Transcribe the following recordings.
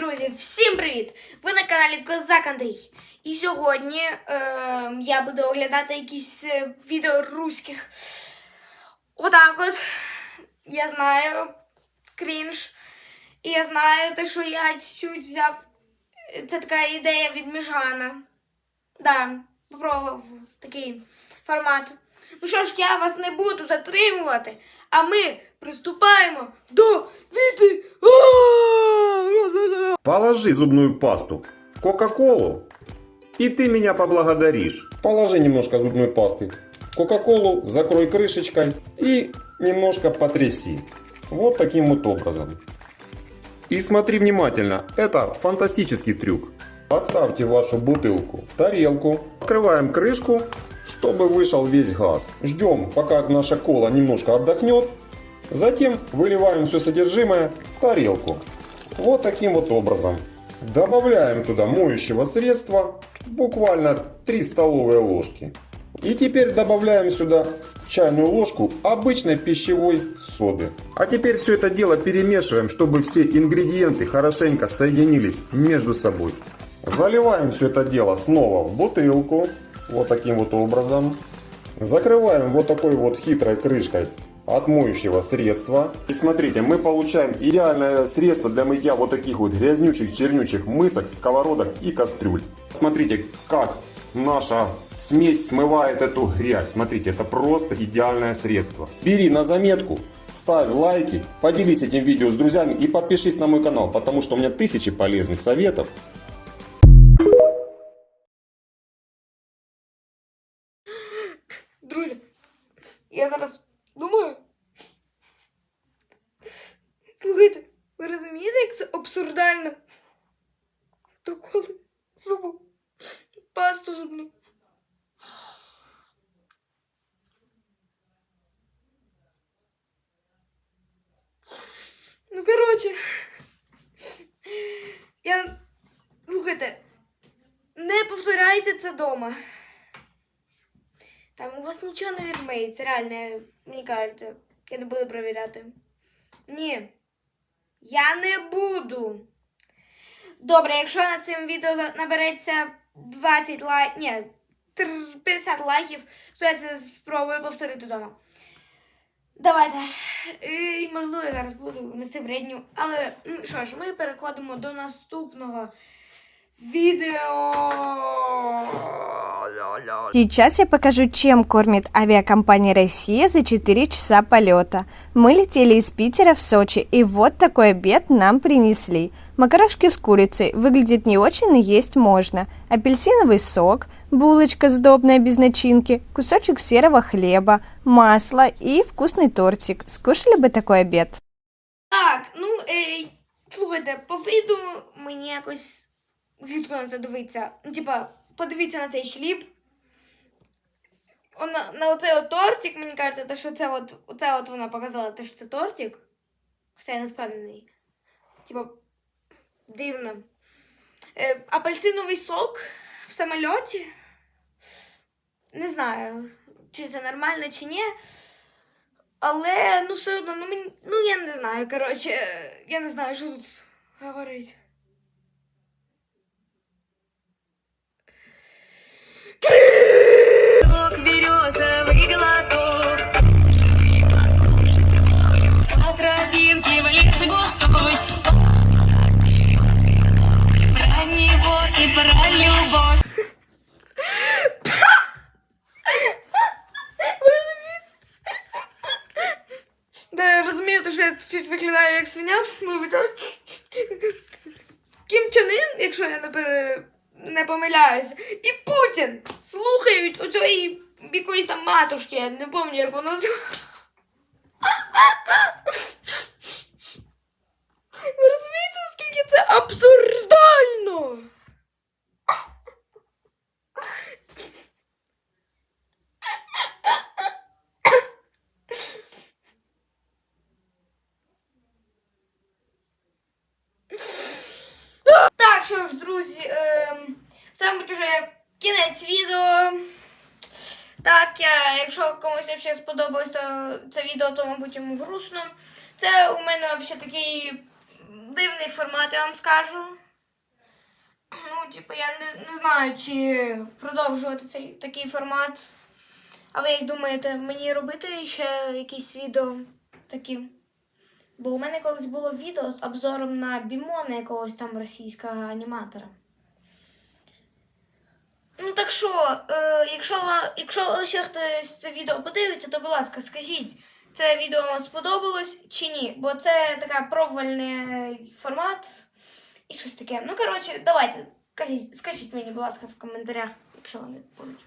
друзі, всім привіт! Ви на каналі Козак Андрій. І сьогодні е, я буду оглядати якісь е, відео руських. Отак от. Я знаю крінж. І я знаю те, що я чуть-чуть взяв. Це така ідея від Міжгана. Да, попробував такий формат. Ну що ж, я вас не буду затримувати, а ми приступаємо до відео. Положи зубную пасту в Кока-Колу, и ты меня поблагодаришь. Положи немножко зубной пасты в Кока-Колу, закрой крышечкой и немножко потряси. Вот таким вот образом. И смотри внимательно, это фантастический трюк. Поставьте вашу бутылку в тарелку. Открываем крышку. чтобы вышел весь газ. Ждем, пока наша кола немножко отдохнет. Затем выливаем все содержимое в тарелку. Вот таким вот образом. Добавляем туда моющего средства, буквально 3 столовые ложки. И теперь добавляем сюда чайную ложку обычной пищевой соды. А теперь все это дело перемешиваем, чтобы все ингредиенты хорошенько соединились между собой. Заливаем все это дело снова в бутылку. Вот таким вот образом. Закрываем вот такой вот хитрой крышкой от средства. И смотрите, мы получаем идеальное средство для мытья вот таких вот грязнючих, чернючих мысок, сковородок и кастрюль. Смотрите, как наша смесь смывает эту грязь. Смотрите, это просто идеальное средство. Бери на заметку, ставь лайки, поделись этим видео с друзьями и подпишись на мой канал, потому что у меня тысячи полезных советов. Друзі, я зараз думаю. Слухайте, ви розумієте, як це абсурдально? То коли зубу пасту зубну. Ну, коротше. Я. Слухайте, не повторяйте це вдома. Там у вас нічого не відмиється, реально, мені кажеться. Я не буду перевіряти. Ні. Я не буду. Добре, якщо на цим відео набереться 20 лайків. Ні, 50 лайків, то я це спробую повторити вдома. Давайте. І, можливо, я зараз буду нести бредню. Але що ж, ми переходимо до наступного відео. Сейчас я покажу, чем кормит авиакомпания «Россия» за 4 часа полета. Мы летели из Питера в Сочи, и вот такой обед нам принесли. Макарошки с курицей. Выглядит не очень, но есть можно. Апельсиновый сок, булочка сдобная без начинки, кусочек серого хлеба, масло и вкусный тортик. Скушали бы такой обед? Так, ну, е, слухайте, по виду мені якось гидко на це дивитися. Ну, типа, подивіться на цей хліб. Он, на, на оцей от тортик, мені кажеться, те, що це от, оце от вона показала, те, що це тортик. Хоча я не впевнений. Типа, дивно. Е, апельсиновий сок в самольоті. Не знаю, чи це нормально, чи ні. Але ну все одно, ну мені, ну я не знаю. Коротше, я не знаю, що тут говорить. Про любовь Да, я розумію, що я чуть виглядаю як свиня, вибачаю. Кім Чен Ін, якщо я не пере... не помиляюся, і Путін слухають оцієї якоїсь там матушки, я не пам'ятаю, як вона називається. Ви розумієте, наскільки це абсурдально? Так, що ж, друзі, ем, це, мабуть, вже кінець відео. Так, я, якщо комусь взагалі сподобалось то це відео, то, мабуть, йому грустно. Це у мене взагалі такий дивний формат, я вам скажу. Ну, типу, я не, не знаю, чи продовжувати цей такий формат. А ви як думаєте, мені робити ще якісь відео такі? Бо у мене колись було відео з обзором на бімона якогось там російського аніматора. Ну так що, е, якщо, якщо ще хтось це відео подивиться, то, будь ласка, скажіть, це відео вам сподобалось чи ні? Бо це така пробувальний формат і щось таке. Ну, коротше, давайте. Кажіть, скажіть мені, будь ласка, в коментарях, якщо вони будуть.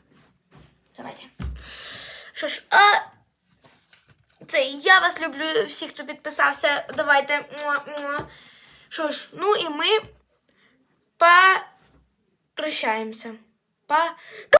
Давайте. Що ж, а це я вас люблю, всіх, хто підписався. Давайте. Що ж, ну і ми прощаємося. Па.